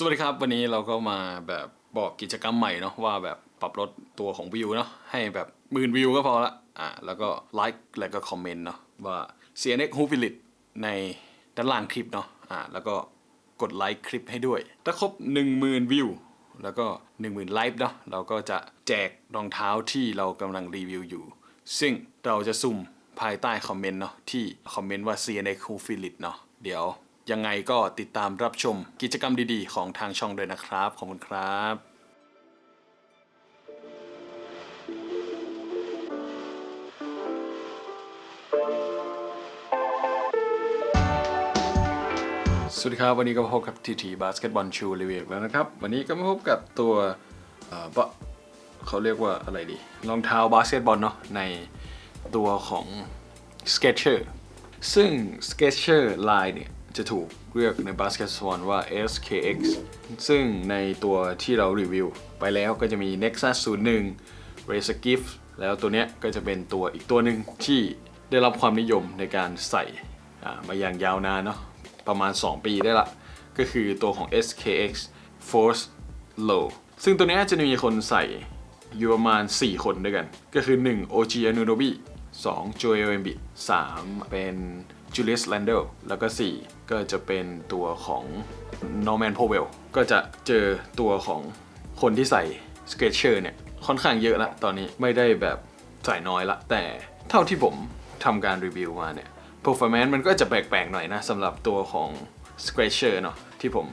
สวัสดีครับ วันนี้เราก็มาแบบบอกกิจกรรมใหม่เนาะว่าแบบปรับลดตัวของวิวเนาะให้แบบหมื่นวิวก็พอละอะแล้วก็ไลค์แล้วก็คอมเมนต์เนาะว่า CNX w h o f i l i t ในด้านล่างคลิปเนาะอะแล้วก็กดไลค์คลิปให้ด้วย ถ้าครบ 10,000 วิว แล้วก็ 10,000 ไลค์เนาะเราก็จะแจกรองเท้าที่เรากำลังรีวิวอยู่ ซึ่งเราจะสุ่มภายใต้คอมเมนต์เนาะที่คอมเมนต์ว่า CNX w h o f i l i t เนาะเดี๋ยว ยังไงก็ติดตามรับชมกิจกรรมดีๆ ของทางช่องด้วยนะครับ ขอบคุณครับสวัสดีครับ วันนี้ก็พบกับทีทีบาสเกตบอลชูรีวิวแล้วนะครับ วันนี้ก็มาพบกับตัวเอ่อบะเขาเรียกว่าอะไรดีรองเท้าบาสเกตบอลเนาะในตัวของ Skechers ซึ่ง Skechers line เนี่ย จะถูกเรียกในบาสเกตบอลว่า SKX ซึ่งในตัวที่เรารีวิว ไปแล้วก็จะมี Nexus 01 Razer Gift แล้วตัวเนี้ยก็จะเป็นตัวอีกตัวหนึ่งที่ได้รับความนิยมในการใส่มาอย่างยาวนานเนาะประมาณ 2 ปีได้ละ ก็คือตัวของ SKX Force Low ซึ่งตัวนี้จะมีคนใส่อยู่ประมาณ 4 คนด้วยกัน ก็คือ 1 OG Anunoby 2 Joel Embiid 3 เป็น Julius Randle แล้วก็ 4 ก็จะเป็นตัวของ Norman Powell ก็จะเจอตัวของคนที่ใส่ Skechers เนี่ย ค่อนข้างเยอะละตอนนี้ไม่ได้แบบใส่น้อยละ แต่เท่าที่ผมทำการรีวิวมาเนี่ย performance มันก็จะแปลกๆหน่อยนะสำหรับตัวของ Sketcher เนาะที่ผม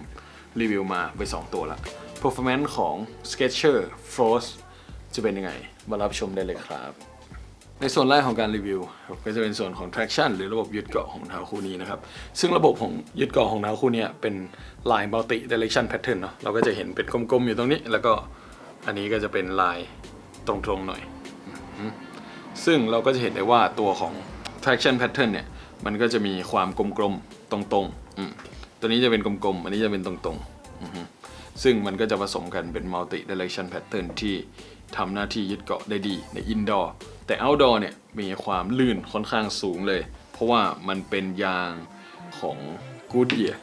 รีวิวมาไป 2 ตัวละ performance ของ Sketcher Frost จะเป็นยังไง มารับชมได้เลยครับ ในส่วนแรกของการรีวิวก็จะเป็นส่วนของ traction หรือระบบยึดเกาะของเท้าคู่นี้นะครับ ซึ่งระบบของยึดเกาะของเท้าคู่นี้เป็น line multi direction pattern เนาะเราก็จะเห็นเป็นกลมๆอยู่ตรงนี้ แล้วก็อันนี้ก็จะเป็นลายตรงๆหน่อย ซึ่งเราก็จะเห็นได้ว่าตัวของ traction pattern เนี่ย มันก็จะมีความกลมๆตรงๆ ตัวนี้จะเป็นกลมๆ อันนี้จะเป็นตรงๆ ซึ่งมันก็จะผสมกันเป็น multi direction pattern ที่ทำหน้าที่ยึดเกาะได้ดีใน indoor แต่ outdoor เนี่ยมีความลื่นค่อนข้างสูงเลย เพราะว่ามันเป็นยางของ Goodyear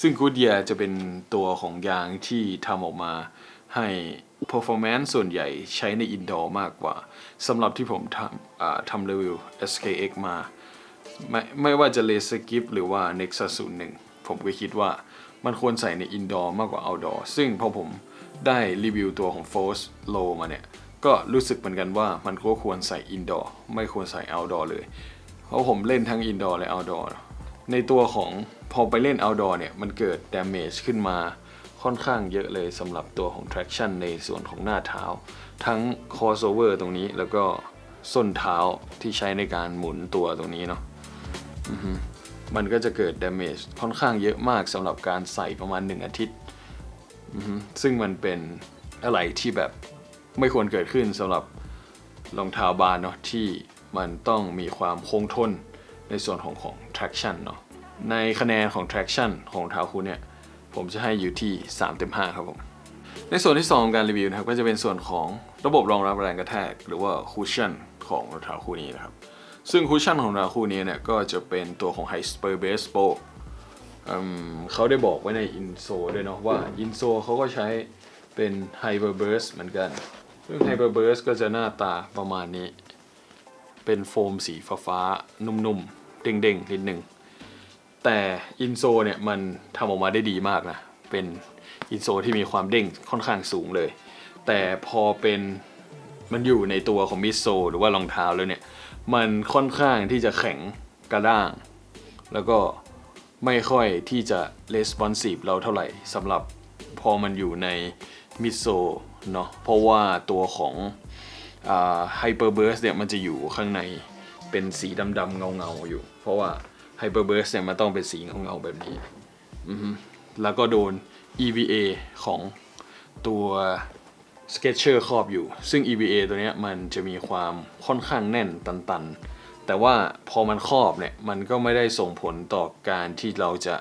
ซึ่ง Goodyear จะเป็นตัวของยางที่ทำออกมาให้ performance ส่วนใหญ่ใช้ใน indoor มากกว่าสำหรับที่ผมทำทำรีวิว SKX มา ไม่ไม่ว่าจะเลเซอร์กิฟหรือว่า Nexus 01 ผมก็คิดว่ามันควรใส่ในอินดอร์มากกว่า outdoor ซึ่งพอผมได้รีวิวตัวของ Force Low มาเนี่ย ก็รู้สึกเหมือนกันว่ามันก็ควรใส่อินดอร์ไม่ควรใส่ outdoor เลย เพราะผมเล่นทั้งอินดอร์และ outdoor ในตัวของพอไปเล่น outdoor เนี่ย มันเกิด damage ขึ้นมาค่อนข้างเยอะเลยสำหรับตัวของ traction ในส่วนของหน้าเท้า ทั้ง crossover ตรงนี้แล้วก็ส้นเท้าที่ใช้ในการหมุนตัวตรงนี้เนาะมันก็จะเกิด damage ค่อนข้างเยอะมากสำหรับการใส่ประมาณ 1 อาทิตย์ ซึ่งมันเป็นอะไรที่แบบ ไม่ควรเกิดขึ้นสำหรับรองเท้าบานเนาะที่มันต้องมีความคงทนในส่วนของของ traction เนาะในคะแนนของ traction ของเท้าคู่เนี่ยผมจะให้อยู่ที่ 3 เต็ม 5 ครับผม ในส่วนที่2ของการรีวิวนะครับก็จะเป็นส่วนของระบบรองรับแรงกระแทก หรือว่าคูชั่นของรองเท้าคู่นี้นะครับ ซึ่งคูชั่นของรองเท้าคู่นี้เนี่ยก็จะเป็นตัวของ Hyper Base Pro เขาได้บอกไว้ในอินโซด้วยเนาะว่าอินโซเขาก็ใช้เป็น Hyper Burst เหมือนกัน ซึ่ง Hyper Burst ก็จะหน้าตาประมาณนี้ เป็นโฟมสีฟ้าๆนุ่มๆ เด้งๆนิดนึงแต่อินโซเนี่ยมันทำออกมาได้ดีมากนะ เป็นอินโซที่มีความเด้งค่อนข้างสูงเลย แต่พอเป็นมันอยู่ในตัวของมิดโซหรือว่ารองเท้าแล้วเนี่ย มันค่อนข้างที่จะแข็งกระด้าง แล้วก็ไม่ค่อยที่จะ responsive เราเท่าไหร่สำหรับพอมันอยู่ในมิดโซ เนาะเพราะว่าตัวของไฮเปอร์เบิร์สเนี่ยมันจะอยู่ข้างในเป็นสีดำๆเงาๆอยู่ เพราะว่าไฮเปอร์เบิร์สเนี่ยมันต้องเป็นสีเงาๆแบบนี้แล้วก็โดน EVA ของตัว Sketcher ครอบอยู่ ซึ่ง EVA ตัวเนี้ยมันจะมีความค่อนข้างแน่นตันๆ แต่ว่าพอมันครอบเนี่ย มันก็ไม่ได้ส่งผลต่อการที่เราจะ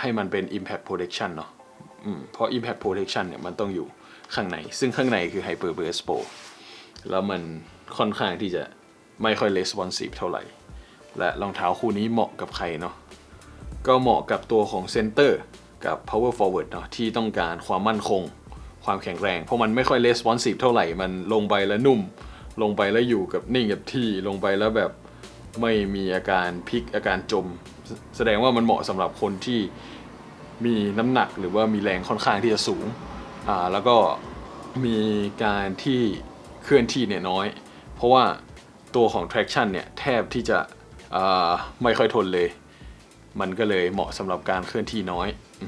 ให้มันเป็น Impact Protection เนาะ เพราะ Impact Protection เนี่ยมันต้องอยู่ข้างใน ซึ่งข้างในคือ Hyper Burst Pro แล้วมันค่อนข้างที่จะไม่ค่อย responsive เท่าไหร่ และรองเท้าคู่นี้เหมาะกับใครเนาะก็เหมาะกับตัวของเซนเตอร์กับ power forward เนาะที่ต้องการความมั่นคง ความแข็งแรง เพราะมันไม่ค่อย responsive เท่าไหร่ มันลงไปแล้วนุ่ม ลงไปแล้วอยู่กับนิ่งกับที่ลงไปแล้วแบบไม่มีอาการพลิกอาการจม แสแสดงว่ามันเหมาะสำหรับคนที่ มีน้ำหนักหรือว่ามีแรงค่อนข้างที่จะสูงอ่าแล้วก็มีการที่เคลื่อนที่เนี่ยน้อย เพราะว่าตัวของ traction เนี่ยแทบที่จะอ่าไม่ค่อยทนเลย มันก็เลยเหมาะสำหรับการเคลื่อนที่น้อยอ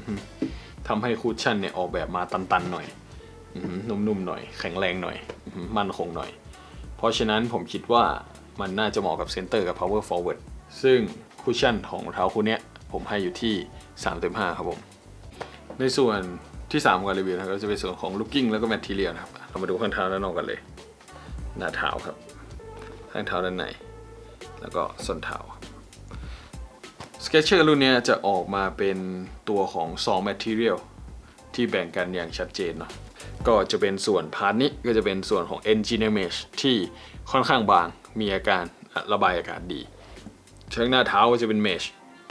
ทำให้คูชชั่นเนี่ยออกแบบมาตันๆหน่อยอนุ่มๆหน่อย แข็งแรงหน่อยอมั่นคงหน่อย เพราะฉะนั้นผมคิดว่ามันน่าจะเหมาะกับเซนเตอร์กับ power forward ซึ่งคูชชั่นของรองเท้าคู่เนี้ย ผมให้อยู่ที่3เต็ม5ครับผม ในส่วนที่ 3 ของการรีวิวนะครับก็จะเป็นส่วนของ looking แล้วก็ material นะครับ เรามาดูข้างเท้าด้านนอกกันเลย หน้าเท้าครับ ข้างเท้าด้านใน แล้วก็ส้นเท้า Skechers รุ่นนี้จะออกมาเป็นตัวของ 2 material ที่แบ่งกันอย่างชัดเจนเนาะก็จะเป็นส่วนพาร์ทนี้ก็จะเป็นส่วนของ engineer mesh ที่ค่อนข้างบางมีอาการระบายอากาศดีเชิงหน้าเท้าก็จะเป็นเมช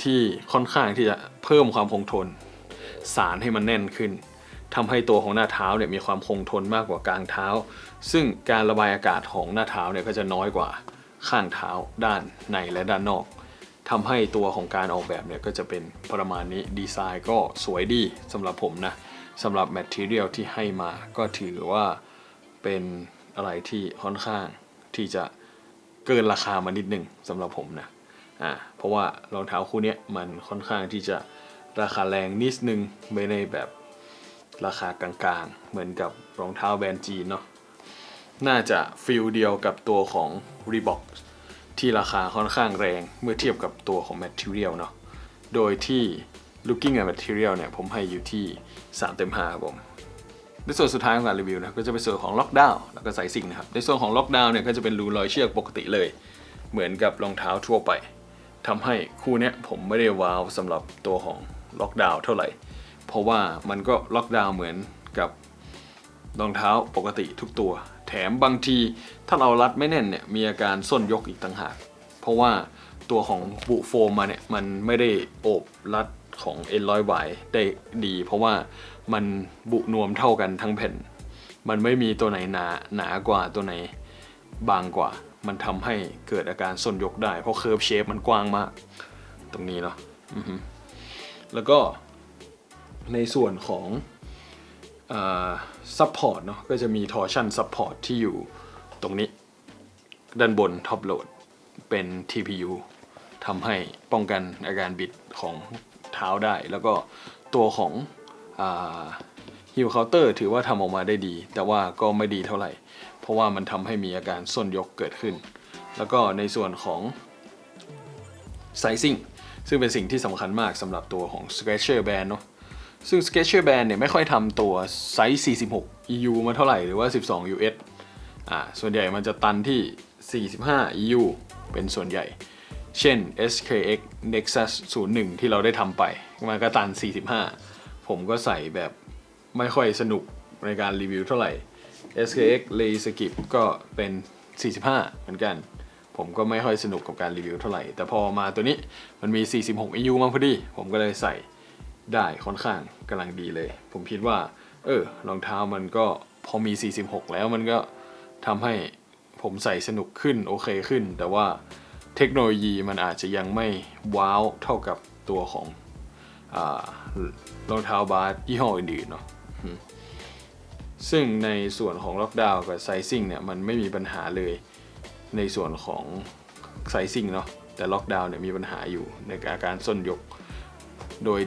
ที่ค่อนข้างที่จะเพิ่มความคงทน สารให้มันแน่นขึ้นทำให้ตัวของหน้าเท้าเนี่ยมีความคงทนมากกว่ากลางเท้า ซึ่งการระบายอากาศของหน้าเท้าเนี่ยก็จะน้อยกว่าข้างเท้าด้านในและด้านนอกทำให้ตัวของการออกแบบเนี่ยก็จะเป็นประมาณนี้ดีไซน์ก็สวยดีสำหรับผมนะสำหรับแมทเทียลที่ให้มาก็ถือว่าเป็นอะไรที่ค่อนข้างที่จะเกินราคามานิดหนึ่งสำหรับผมนะ อ่าเพราะว่ารองเท้าคู่นี้มันค่อนข้างที่จะราคาแรงนิดนึงไม่ได้แบบราคากลางๆ เหมือนกับรองเท้าแบรนด์จีนเนาะน่าจะฟิลเดียวกับตัวของ Reebok ที่ราคาค่อนข้างแรงเมื่อเทียบกับตัวของ Material เนาะโดยที่ Looking at Material เนี่ยผมให้อยู่ที่ 3 เต็ม5ครับผมในส่วนสุดท้ายของการรีวิวนะก็จะเป็นส่วนของล็อกดาวน์แล้วก็ไซซิ่งนะครับในส่วนของล็อกดาวน์เนี่ยก็จะเป็นรูรอยเชือกปกติเลย เหมือนกับรองเท้าทั่วไป ทำให้คู่นี้ผมไม่ได้ว้าวสำหรับตัวของล็อกดาวน์เท่าไหร่ เพราะว่ามันก็ล็อกดาวน์เหมือนกับรองเท้าปกติทุกตัว แถมบางทีถ้าเรารัดไม่แน่นเนี่ยมีอาการส้นยกอีกต่างหาก เพราะว่าตัวของบุโฟมมาเนี่ยมันไม่ได้โอบรัดของเอ็นร้อยไวได้ดี เพราะว่ามันบุนวมเท่ากันทั้งแผ่น มันไม่มีตัวไหนหนาหนากว่าตัวไหนบางกว่า มันทำให้เกิดอาการส้นยกได้ เพราะเคิร์ฟเชฟมันกว้างมาก ตรงนี้เนาะแล้วก็ในส่วนของซัพพอร์ตเนาะก็จะมีทอร์ชันซัพพอร์ตที่อยู่ตรงนี้ ด้านบนท็อปโหลดเป็น TPU ทำให้ป้องกันอาการบิดของเท้าได้ แล้วก็ตัวของ ฮิวเคาน์เตอร์ถือว่าทำออกมาได้ดี แต่ว่าก็ไม่ดีเท่าไหร่ เพราะว่ามันทำให้มีอาการส้นยกเกิดขึ้น แล้วก็ในส่วนของไซซิ่งซึ่งเป็นสิ่งที่สำคัญมากสำหรับตัวของ Skechers Band เนาะซึ่ง Skechers Band เนี่ยไม่ค่อยทำตัวไซส์ 46 EU มาเท่าไหร่หรือว่า 12 US อ่าส่วนใหญ่มันจะตันที่ 45 EU เป็นส่วนใหญ่ เช่น SKX Nexus 01 ที่เราได้ทำไป มันก็ตัน 45 ผมก็ใส่แบบ ไม่ค่อยสนุกในการรีวิวเท่าไหร่ SKX l a y Skip ก็เป็น 45 เหมือนกัน ผมก็ไม่ค่อยสนุกกับการรีวิวเท่าไหร่ แต่พอมาตัวนี้มันมี 46 EU มาพอดี ผมก็เลยใส่ได้ค่อนข้างกำลังดีเลย ผมคิดว่า เออรองเท้ามันก็พอมี 46 แล้วมันก็ทำให้ผมใส่สนุกขึ้นโอเคขึ้น แต่ว่าเทคโนโลยีมันอาจจะยังไม่ว้าวเท่ากับตัวของอรองเท้าบาสยี่ห้ออื่นๆเนาะ ซึ่งในส่วนของล็อกดาวน์กับไซซิ่งเนี่ยมันไม่มีปัญหาเลยในส่วนของไซซิ่งเนาะแต่ล็อกดาวน์เนี่ยมีปัญหาอยู่ในอาการส้นยก โดย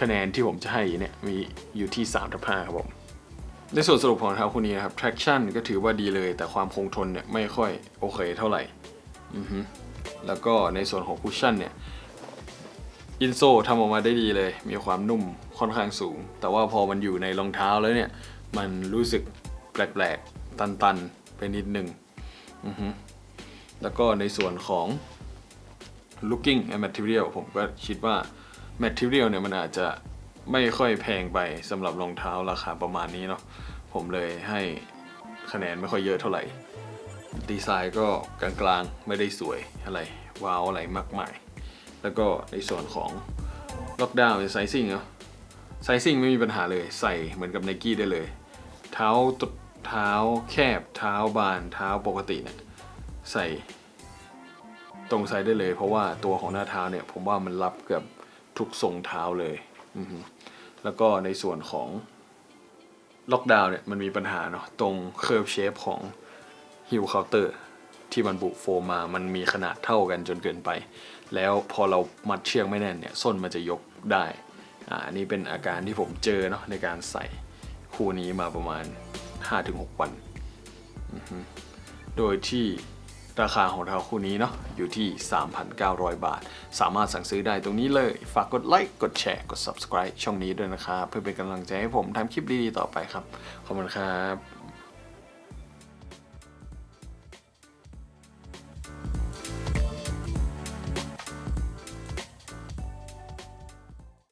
คะแนนที่ผมจะให้เนี่ยมีอยู่ที่3ทับ5ครับผมในส่วนสรุปของรองเท้าคู่นี้นะครับ traction ก็ถือว่าดีเลย แต่ความคงทนเนี่ยไม่ค่อยโอเคเท่าไหร่แล้วก็ในส่วนของคุชชั่นเนี่ย อินโซทำออกมาได้ดีเลย มีความนุ่มค่อนข้างสูง แต่ว่าพอมันอยู่ในรองเท้าแล้วเนี่ย มันรู้สึกแปลกๆ ตันๆ ไปนิดหนึ่งอือฮึแล้วก็ในส่วนของ looking and material ผมก็คิดว่า material เนี่ยมันอาจจะไม่ค่อยแพงไปสำหรับรองเท้าราคาประมาณนี้เนาะผมเลยให้คะแนนไม่ค่อยเยอะเท่าไหร่ ดีไซน์ก็กลางๆ ไม่ได้สวยอะไร ว้าวอะไรมากมาย แล้วก็ในส่วนของล็อกดาวน์ไซซิ่งเนาะไซซิ่งไม่มีปัญหาเลยใส่เหมือนกับไนกี้ได้เลย เท้าตุดเท้าแคบ เท้าบาน เท้าปกติเนี่ยใส่ตรงไซส์ได้เลย เพราะว่าตัวของหน้าเท้าเนี่ยผมว่ามันรับเกือบทุกทรงเท้าเลยแล้วก็ในส่วนของล็อกดาวน์เนี่ยมันมีปัญหาเนาะตรงเค r ร์ฟเชฟของฮิลเคาน์เตอร์ ที่มันบุโฟมมา มันมีขนาดเท่ากันจนเกินไป แล้วพอเรามัดเชือกไม่แน่นเนี่ยส้นมันจะยกได้อ่านนี้เป็นอาการที่ผมเจอเนาะในการใส่คู่นี้มาประมาณ 5-6 วัน โดยที่ราคาของเราคู่นี้เนาะอยู่ที่ 3,900 บาท สามารถสั่งซื้อได้ตรงนี้เลย ฝากกดไลค์กดแชร์กด subscribe ช่องนี้ด้วยนะครับเพื่อเป็นกำลังใจให้ผมทำคลิปดีๆต่อไปครับ ขอบคุณครับ